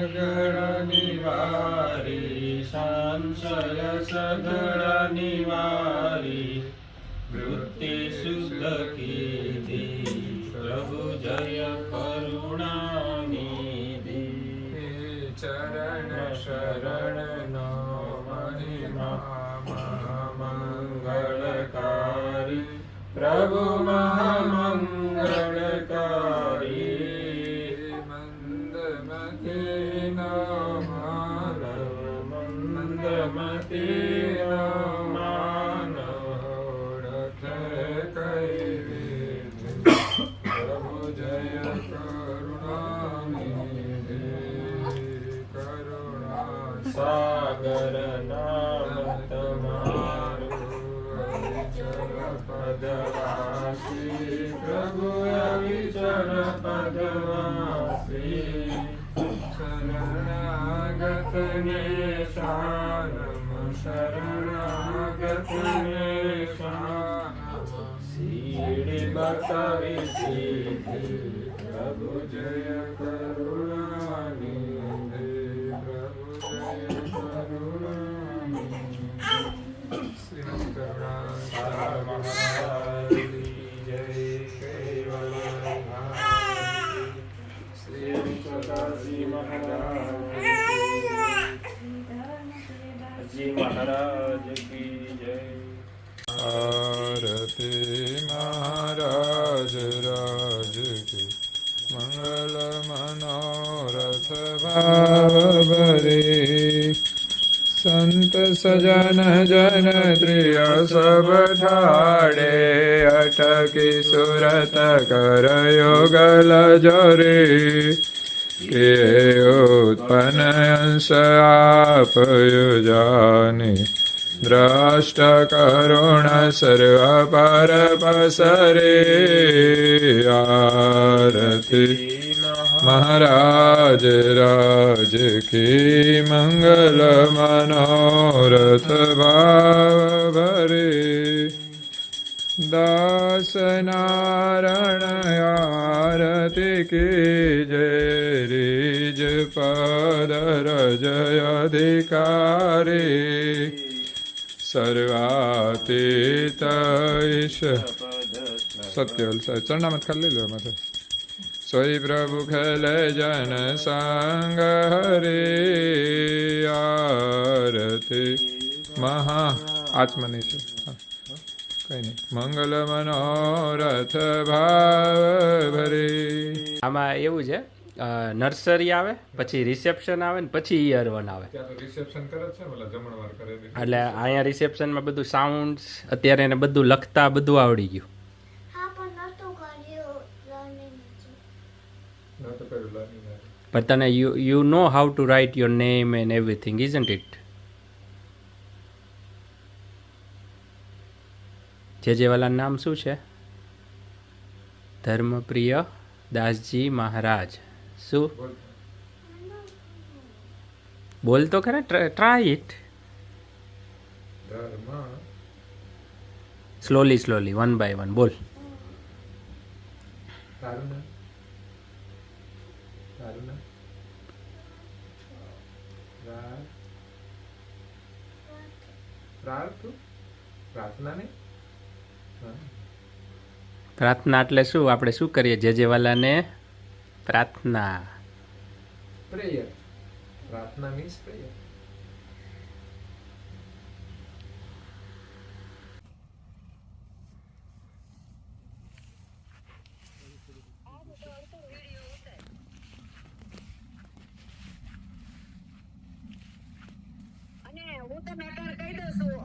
Amen. પદવાસી પ્રભુ અવિચલ પદવાસી શરણાગત ને શાનમ શરણાગત ને શાનમ સીડી બતાવી સીધી પ્રભુ જય કરુણાનિધિ મહારાજ જી મહારાજ કી જય. આરતી મહારાજ, રાજ કી મંગલ મનોરથ ભાવ ભરે સંત સજન જન ત્રિય સબ ઠાડે અટકી સુરત કર યોગલ જોરે. કે ઉત્પન્ન અંશ આપયો જાની દ્રષ્ટ કરુણ સર્વ પર પસરે આરતી મહારાજ રાજ કી મંગલ મનોરથ ભાવ ભરે દાસ નારણ આરતી કી જય રીજ પદ રજ અધિકારી સર્વાતીત સત્ય ચરણામત ખાલી લઈ લો માથે સોઈ પ્રભુ ખલ જન સંગ હરે આરતી મહા આત્મની છે મંગલ મનોરથ ભાવ ભરે આમાં એવું છે નર્સરી આવે પછી રિસેપ્શન આવે ને પછી ઈયર વન આવે. એટલે અહીંયા રિસેપ્શન રિસેપ્શનમાં બધું સાઉન્ડ અત્યારે એને બધું લખતા બધું આવડી ગયું. પણ તને you you know how to write your name and everything isn't it જે જે નામ શું છે ધર્મપ્રિય દાસજી મહારાજ શું બોલ. તો ખરા try it slowly slowly one by one બોલ પ્રાર્થના નહીં. પ્રાર્થના એટલે શું? આપણે શું કરીએ? જે જે વાલાને પ્રાર્થના. પ્રેયર. પ્રાર્થના મીન્સ પ્રેયર અને હું તમને અત્યારે કહી દઉં છું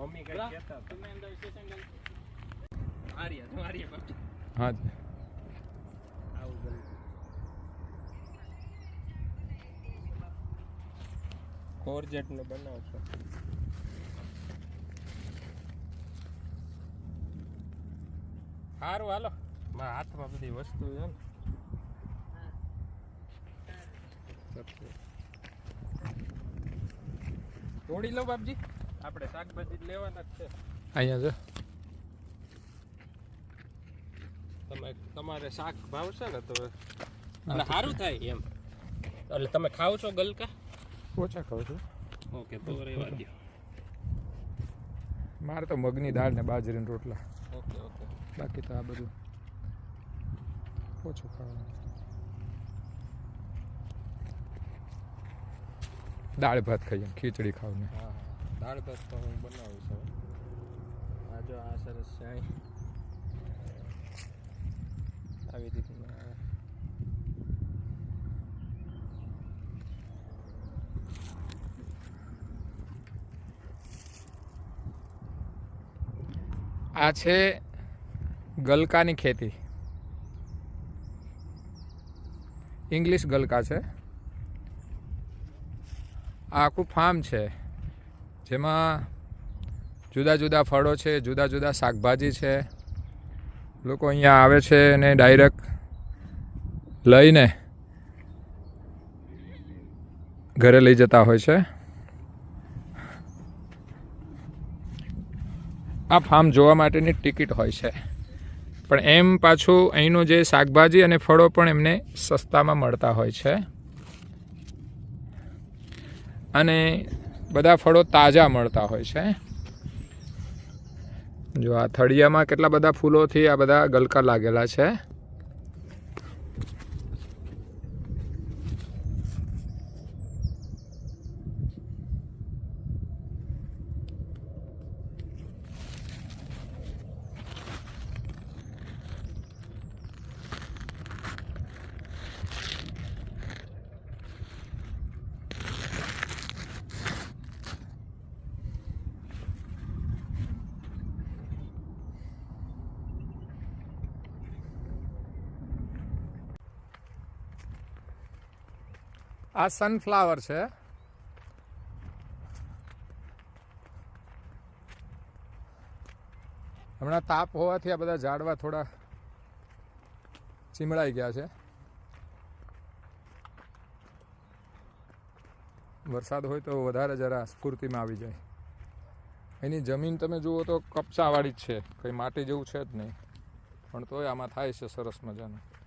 મમ્મી કઈ કહેતા તમે અંદર સ્ટેશન આર્યા તું આર્યા બાપજી હા. જી આવું ગયું કોરજેટ નો બનાવશો સારું હાલો. મારા હાથમાં બધી વસ્તુ છે ને. તોડી લો બાપજી. આપણે શાકભાજી જ લેવાના જ છે. અહીંયા જો. તમે તમારે શાક ભાવશે ને તો અને સારું થાય એમ. એટલે તમે ખાવ છો ગલકા? ઓછા ખાવ છો. ઓકે તો રહેવા દો મારે તો મગની દાળ ને બાજરીના રોટલા. Okay okay. બાકી તો આ બધું ઓછું ખાવાનું. દાળ ભાત ખાઈએ ખીચડી ખાવ ને હા હા. દાળ ભાત હું બનાવું છું. આ જો આ સરસ છે આવી રીતના આ છે ગલકાની ખેતી. ઇંગ્લિશ ગલકા છે. આ આખું ફાર્મ છે. જેમાં જુદા જુદા ફળો છે, જુદા જુદા શાકભાજી છે. લોકો અહીંયા આવે છે અને ડાયરેક્ટ લઈને ઘરે લઈ જતા હોય છે. આ ફાર્મ જોવા માટેની ટિકિટ હોય છે. પણ એમ પાછું અહીંનું જે શાકભાજી અને ફળો પણ એમને સસ્તામાં મળતા હોય છે. અને બધા ફળો તાજા મળતા હોય છે જો આ થળિયામાં કેટલા બધા ફૂલોથી આ બધા ગલકા લાગેલા છે. આ સનફ્લાવર છે. હમણાં તાપ હોવાથી આ બધા ઝાડવા થોડા ચીમળાઈ ગયા છે. વરસાદ હોય તો વધારે જરા સ્ફૂર્તિમાં આવી જાય. એની જમીન તમે જુઓ તો કપચાવાળી જ છે. કંઈ માટી જેવું છે જ નહીં. પણ તોય આમાં થાય છે સરસ મજાનું.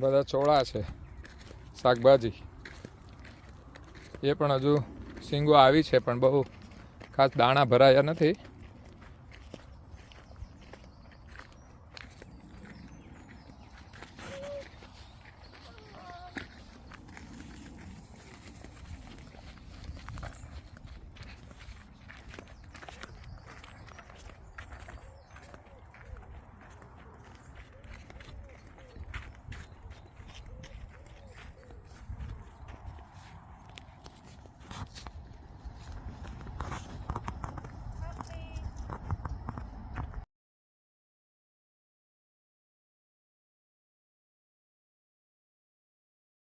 આ બધા ચોળા છે, શાકભાજી. એ પણ હજુ સિંગો આવી છે, પણ બહુ ખાસ દાણા ભરાયા નથી.